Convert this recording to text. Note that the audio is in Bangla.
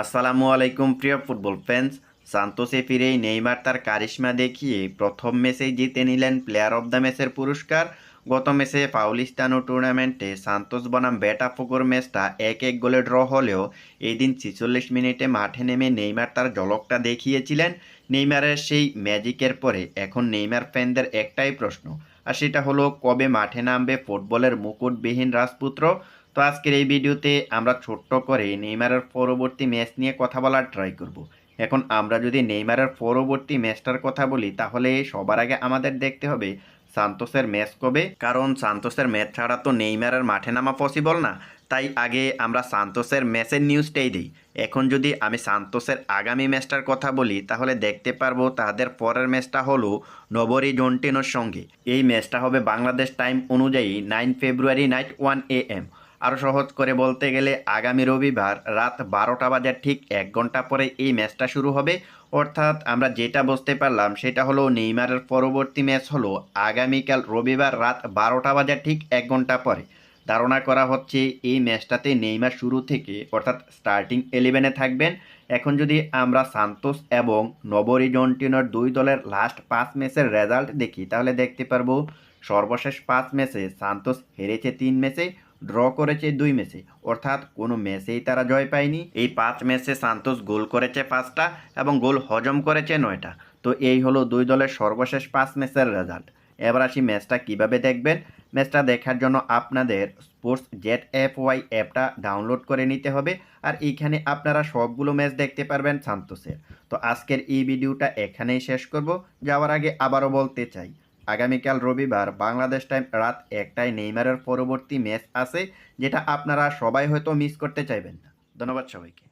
আসসালামু আলাইকুম, প্রিয় ফুটবল ফ্যান্স। সান্তোসে ফিরেই নেইমার তার কারিশমা দেখিয়ে প্রথম ম্যাচেই জিতে নিলেন প্লেয়ার অব দ্য ম্যাচের পুরস্কার। গত ম্যাচে পাউলিস্তানো টুর্নামেন্টে সান্তোস বনাম বেটাফুকুর ম্যাচটা এক এক গোলে ড্র হলেও এই দিন ছিচল্লিশ মিনিটে মাঠে নেমে নেইমার তার ঝলকটা দেখিয়েছিলেন। নেইমারের সেই ম্যাজিকের পরে এখন নেইমার ফ্যানদের একটাই প্রশ্ন, আর সেটা হলো, কবে মাঠে নামবে ফুটবলের মুকুটবিহীন রাজপুত্র? তো আজকের এই ভিডিওতে আমরা ছোট্ট করে নেইমারের পরবর্তী ম্যাচ নিয়ে কথা বলার ট্রাই করব। এখন আমরা যদি নেইমারের পরবর্তী ম্যাচটার কথা বলি, তাহলে সবার আগে আমাদের দেখতে হবে সান্তোসের ম্যাচ কবে। কারণ সান্তোসের ম্যাচ ছাড়া তো নেইমারের মাঠে নামা পসিবল না। তাই আগে আমরা সান্তোসের ম্যাচের নিউজটাই দিই। এখন যদি আমি সান্তোসের আগামী ম্যাচটার কথা বলি, তাহলে দেখতে পারব তাদের পরের ম্যাচটা হলো নবরি জন্টিনোর সঙ্গে। এই ম্যাচটা হবে বাংলাদেশ টাইম অনুযায়ী nine February night one A M আরও সহজ করে বলতে গেলে আগামী রবিবার রাত বারোটা বাজার ঠিক এক ঘণ্টা পরে এই ম্যাচটা শুরু হবে। অর্থাৎ আমরা যেটা বুঝতে পারলাম সেটা হলো নেইমারের পরবর্তী ম্যাচ হলো আগামীকাল রবিবার রাত বারোটা বাজার ঠিক এক ঘণ্টা পরে। ধারণা করা হচ্ছে এই ম্যাচটাতে নেইমার শুরু থেকে অর্থাৎ স্টার্টিং ইলেভেনে থাকবেন। এখন যদি আমরা সান্তোস এবং নবরি জন্টিনোর দুই দলের লাস্ট পাঁচ ম্যাচের রেজাল্ট দেখি, তাহলে দেখতে পারব সর্বশেষ পাঁচ ম্যাচে সান্তোস হেরেছে তিন ম্যাচে ড্র করেছে দুই ম্যাচে। অর্থাৎ কোনো ম্যাচেই তারা জয় পায়নি। এই পাঁচ ম্যাচে সান্তোস গোল করেছে পাঁচটা এবং গোল হজম করেছে নয়টা। তো এই হলো দুই দলের সর্বশেষ পাঁচ ম্যাচের রেজাল্ট এবার আসি ম্যাচটা কীভাবে দেখবেন? ম্যাচটা দেখার জন্য আপনাদের স্পোর্টস জেট এফ ওয়াই অ্যাপটা ডাউনলোড করে নিতে হবে। আর এইখানে আপনারা সবগুলো ম্যাচ দেখতে পারবেন সান্তোসের। তো আজকের এই ভিডিওটা এখানেই শেষ করব। যাওয়ার আগে আবারও বলতে চাই আগামীকাল রবিবার বাংলাদেশ টাইম রাত একটায় নেইমারের পরবর্তী ম্যাচ আছে, যেটা আপনারা সবাই হয়তো মিস করতে চাইবেন না। ধন্যবাদ সবাইকে।